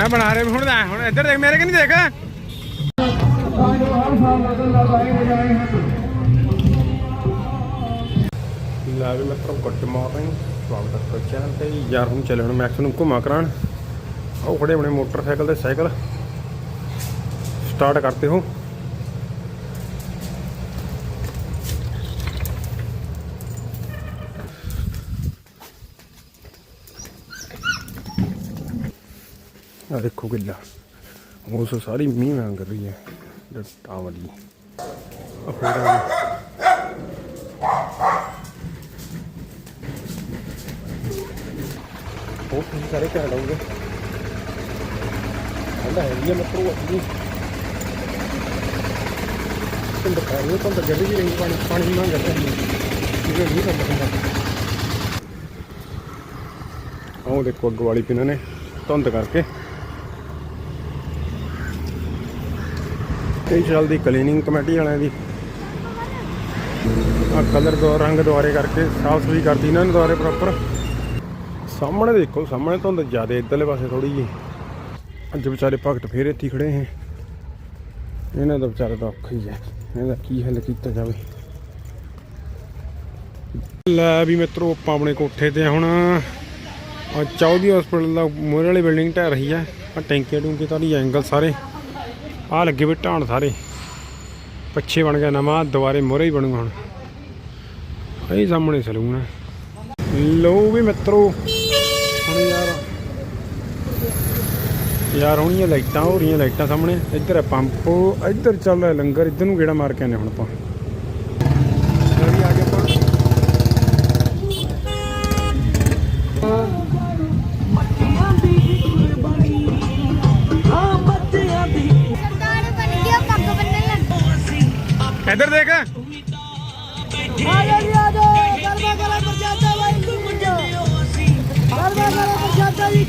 ਮੈਂ ਬਣਾ ਰਿਹਾ ਹੁਣ ਲੈ, ਹੁਣ ਇੱਧਰ ਦੇਖ ਮੇਰੇ ਕਿ ਨਹੀਂ ਦੇਖ? ਲੈ ਵੀ ਮਿੱਤਰੋ ਗੁੱਡ ਮਾਰਨਿੰਗ। ਸਵਾਗਤ ਹੈ ਤੁਹਾਡੇ ਚੈਨਲ ਤੇ। ਯਾਰ ਹੁਣ ਚੱਲੇ ਹੁਣ ਮੈਕਸ ਨੂੰ ਘੁਮਾ ਕਰਾਣ ਆਓ ਖੜੇ ਆਪਣੇ ਮੋਟਰਸਾਈਕਲ ਤੇ ਸਾਈਕਲ। ਸਟਾਰਟ ਕਰਤੇ ਹੋ। ਆ ਦੇਖੋ ਕਿੱਲਾ ਉਸ ਸਾਰੀ ਮੀਂਹ ਮੰਗ ਰਹੀ ਹੈ ਜੱਟਾਂ ਵਾਲੀ ਆ ਉਹ ਤੁਸੀਂ ਸਾਰੇ ਕਹਿ ਲਓਗੇ ਕਹਿੰਦਾ ਹੈ ਇਹ ਮਤਲਬ ਅੱਗੇ ਤੁੰਦ ਕਰ ਰਹੇ ਤੁੰਦ ਗੱਡੀ ਵੀ ਨਹੀਂ ਪਾਣੀ ਪਾਣੀ ਮੰਗ ਰਿਹਾ ਹੈ ਇਹ ਨਹੀਂ ਕਰਦਾ ਉਹ ਦੇਖੋ ਅੱਗ ਵਾਲੀ ਪਿੰਨਾਂ ਨੇ ਧੁੰਦ ਕਰਕੇ ਇਹ ਚੱਲਦੀ ਕਲੀਨਿੰਗ ਕਮੇਟੀ ਵਾਲਿਆਂ ਦੀ। ਆ ਕਲਰ ਦੋ, ਰੰਗ ਦੁਆਰੇ ਕਰਕੇ ਸਾਫ਼ ਸੁਥਰੀ ਕਰਦੀ ਇਹਨਾਂ ਨੇ ਦੁਆਰੇ ਪ੍ਰੋਪਰ ਸਾਹਮਣੇ ਦੇਖੋ, ਸਾਹਮਣੇ ਧੁੰਦ ਜ਼ਿਆਦਾ ਇੱਧਰਲੇ ਪਾਸੇ ਥੋੜੀ ਜੀ ਅੱਜ ਵਿਚਾਰੇ ਭਗਤ ਫੇਰ ਇੱਥੇ ਖੜੇ ਹੈ ਇਹਨਾਂ ਦਾ ਵਿਚਾਰਾ ਤਾਂ ਔਖਾ ਹੀ ਹੈ। ਇਹਦਾ ਕੀ ਹੱਲ ਕੀਤਾ ਜਾਵੇ। ਲੈ ਵੀ ਮਿੱਤਰੋ, ਆਪਾਂ ਆਪਣੇ ਕੋਠੇ ਤੇ ਹੁਣ। ਆ ਚੌਧਰੀ ਹਸਪੀਟਲ ਦਾ ਮੋਰੇ ਵਾਲੀ ਬਿਲਡਿੰਗ ਢਹਿ ਰਹੀ ਹੈ। ਆ ਟੈਂਕੀਆਂ ਟੂੰਕੇ ਤਾਂ ਦੀ ਐਂਗਲ ਸਾਰੇ। ਆ ਲੱਗੇ ਵੇ ਢਾਣ ਸਾਰੇ। ਪਿੱਛੇ ਬਣ ਗਿਆ ਨਵਾਂ, ਦੁਬਾਰੇ ਮੋਰੇ ਹੀ ਬਣੂਗਾ ਹੁਣ। ਇਹ ਸਾਹਮਣੇ ਸਲੂਨ ਹੈ। ਲੋ ਵੀ ਮਿੱਤਰੋ, ਹੁਣ ਯਾਰ ਯਾਰ ਹੋਣੀਆਂ ਲਾਈਟਾਂ, ਹੋ ਰਹੀਆਂ ਲਾਈਟਾਂ ਸਾਹਮਣੇ। ਇੱਧਰ ਹੈ ਪੰਪ, ਇੱਧਰ ਚੱਲ ਰਿਹਾ ਲੰਗਰ, ਇੱਧਰ ਨੂੰ ਗੇੜਾ ਮਾਰ ਕੇ ਆਨੇ ਹੁਣ ਆਪਾਂ। ਇੱਧਰ ਦੇਖ। ਜਾ ਗਰਬਾ ਕਰਾ ਪ੍ਰਸ਼ਾਦਾ ਗਰਬਾ ਕਰਾ ਪ੍ਰਸ਼ਾਦਾ ਜੀ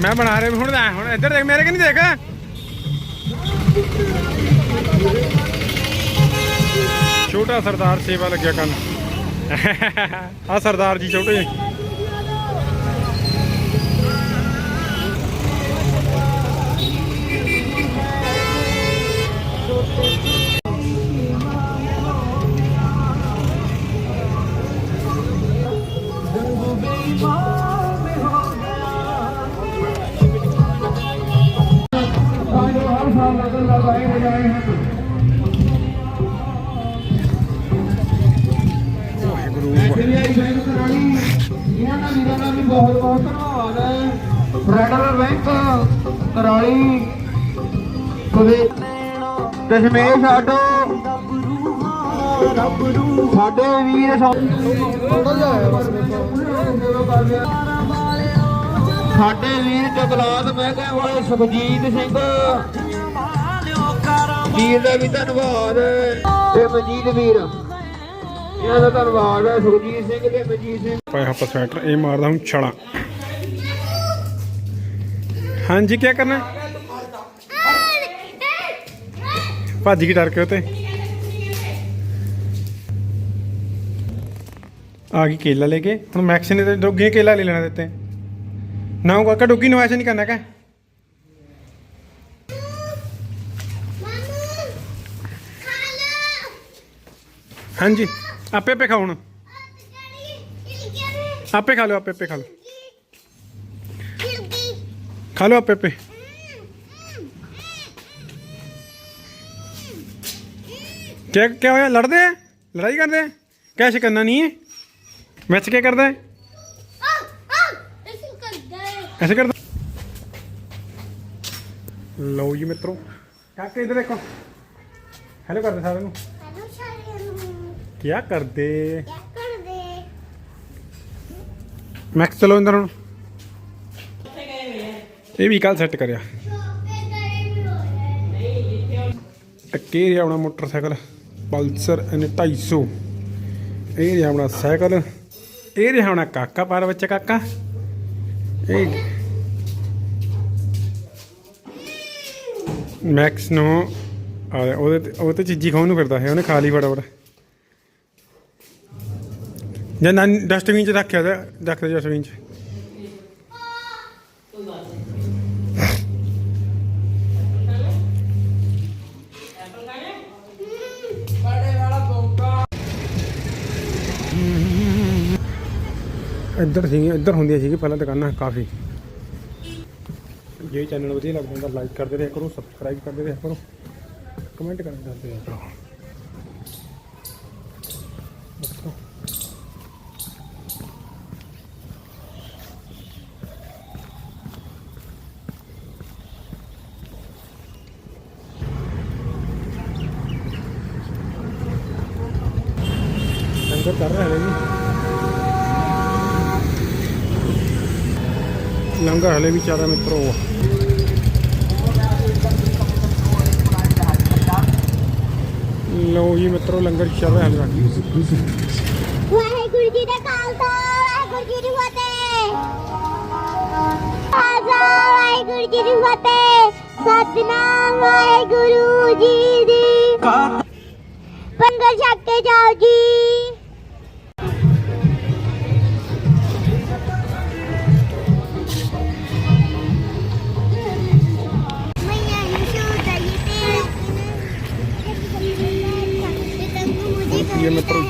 ਮੈਂ ਬਣਾ ਰਿਹਾ ਹੁਣ ਲੈ, ਹੁਣ ਇੱਧਰ ਦੇਖ ਮੇਰੇ ਕਿ ਨਹੀਂ ਦੇਖ? ਛੋਟਾ ਸਰਦਾਰ ਸੇਵਾ ਲੱਗਿਆ ਕਰਨ ਆ ਸਰਦਾਰ ਜੀ ਛੋਟੇ ਵਾਹਿਗੁਰੂ ਬਹੁਤ ਬਹੁਤ ਧੰਨਵਾਦ ਹੈ ਫੈਡਰਲ ਬੈਂਕ ਕਰਾਲੀ ਕੁਵੇ ਦਸ਼ਮੇਸ਼ ਆਟੋ ਸਾਡੇ ਵੀਰ ਸਾਡੇ ਵੀਰ ਜਗਲਾਤ ਮਹਿਕਮੇ ਵਾਲੇ ਸੁਖਜੀਤ ਸਿੰਘ। ਵੀਰ ਦਾ ਵੀ ਧੰਨਵਾਦ। ਤੇ ਮਨਜੀਤ ਵੀਰ। ਇਹਨਾਂ ਦਾ ਧੰਨਵਾਦ ਹੈ ਸੁਖਜੀਤ ਸਿੰਘ ਤੇ ਮਨਜੀਤ ਸਿੰਘ। ਪਾਇਆ ਆਪਾਂ ਸਵੈਟਰ ਇਹ ਮਾਰਦਾ ਹੁਣ ਛੜਾ ਹਾਂਜੀ ਕੀ ਕਰਨਾ? ਭੱਜ ਕੇ ਡਰ ਕੇ ਉਤੇ ਆ ਗਈ ਕੇਲਾ ਲੈ ਕੇ। ਹੁਣ ਮੈਕਸ ਨੇ ਤੇ ਡੋਗੀ ਕੇਲਾ ਲੈ ਲੈਣਾ ਦਿੱਤੇ। ਨਾ ਉਹ ਕਾਕਾ ਡੋਗੀ ਨੂੰ ਐਸੇ ਨਹੀਂ ਕਰਨਾ ਕਾ ਹਾਂਜੀ, ਆਪੇ ਆਪੇ ਖਾਓ ਹੁਣ। ਆਪੇ ਖਾ ਲਓ, ਆਪੇ ਆਪੇ ਖਾ ਲਓ। ਖਾ ਲਓ ਆਪੇ ਆਪੇ। ਕੀ ਕੀ ਹੋਇਆ? ਲੜਦੇ ਆ? ਲੜਾਈ ਕਰਦੇ ਆ? ਕੈਸ਼ ਕਰਨਾ ਨਹੀਂ ਮੈਚ ਕੀ ਕਰਦਾ ਹੈ? ਐਸੇ ਕਰਦਾ ਲਓ ਜੀ ਮਿੱਤਰੋ। ਕਾਕੇ ਇਧਰ ਦੇਖੋ। ਹੈਲੋ ਕਰਦੇ ਸਾਰਿਆਂ ਨੂੰ। ਹੈਲੋ ਸਾਰਿਆਂ ਨੂੰ। ਕੀ ਕਰਦੇ? ਕੀ ਕਰਦੇ? ਮੈਕਸ ਚਲੋ ਅੰਦਰ ਹੁਣ। ਇਹ ਵੀ ਕੱਲ ਸੈੱਟ ਕਰਿਆ। ਟੱਕੇ ਆਉਣਾ ਮੋਟਰਸਾਈਕਲ। ਪਲਸਰ ਇਹਨੇ 250 ਇਹ ਰਿਹਾ ਆਪਣਾ ਸਾਈਕਲ। ਇਹ ਰਿਹਾ ਆਪਣਾ ਕਾਕਾ ਪਰ ਬੱਚਾ ਕਾਕਾ। ਇਹ ਮੈਕਸ ਨੂੰ ਉਹਦੇ ਤੇ ਉਹ ਤੇ ਚੀਜ਼ੀ ਖਾਣ ਨੂੰ ਫਿਰਦਾ ਹੈ, ਉਹਨੇ ਖਾ ਲਈ ਫਟਾਫਟ। ਜਾਂ ਨਾ ਡਸਟਬਿਨ ਚ ਰੱਖਿਆ ਤੇ ਰੱਖ ਦੇ ਡਸਟਬਿਨ ਚ। ਇੱਧਰ ਸੀ ਇੱਧਰ ਹੁੰਦੀਆਂ ਸੀਗੀ ਪਹਿਲਾਂ ਦੁਕਾਨਾਂ ਕਾਫੀ। ਜੇ ਚੈਨਲ ਵਧੀਆ ਲੱਗਦਾ ਤਾਂ ਲਾਈਕ ਕਰਦੇ ਰਿਹਾ ਕਰੋ ਸਬਸਕ੍ਰਾਈਬ ਕਰਦੇ ਰਿਹਾ ਕਰੋ। ਕਮੈਂਟ ਕਰਦੇ ਰਿਹਾ ਕਰੋ ਕਰ ਰਹੇ ਨੇ ਜੀ। ਲੰਗਰ ਹਲੇ ਵੀ ਚੱਲ ਰਿਹਾ ਮਿੱਤਰੋ ਲਓ ਜੀ ਮਿੱਤਰੋ ਲੰਗਰ ਚੱਲ ਰਿਹਾ ਹਲੇ ਵਾਹਿਗੁਰੂ ਜੀ ਦਾ ਖਾਲਸਾ ਵਾਹਿਗੁਰੂ ਜੀ ਦੀ ਫਤਿਹ। ਖਾਲਸਾ ਵਾਹਿਗੁਰੂ ਜੀ ਦੀ ਫਤਿਹ। ਸਤਨਾਮ ਵਾਹਿਗੁਰੂ ਜੀ ਦੀ। ਪੰਗਰ ਛਕ ਕੇ ਜਾਓ ਜੀ। є неправдиві.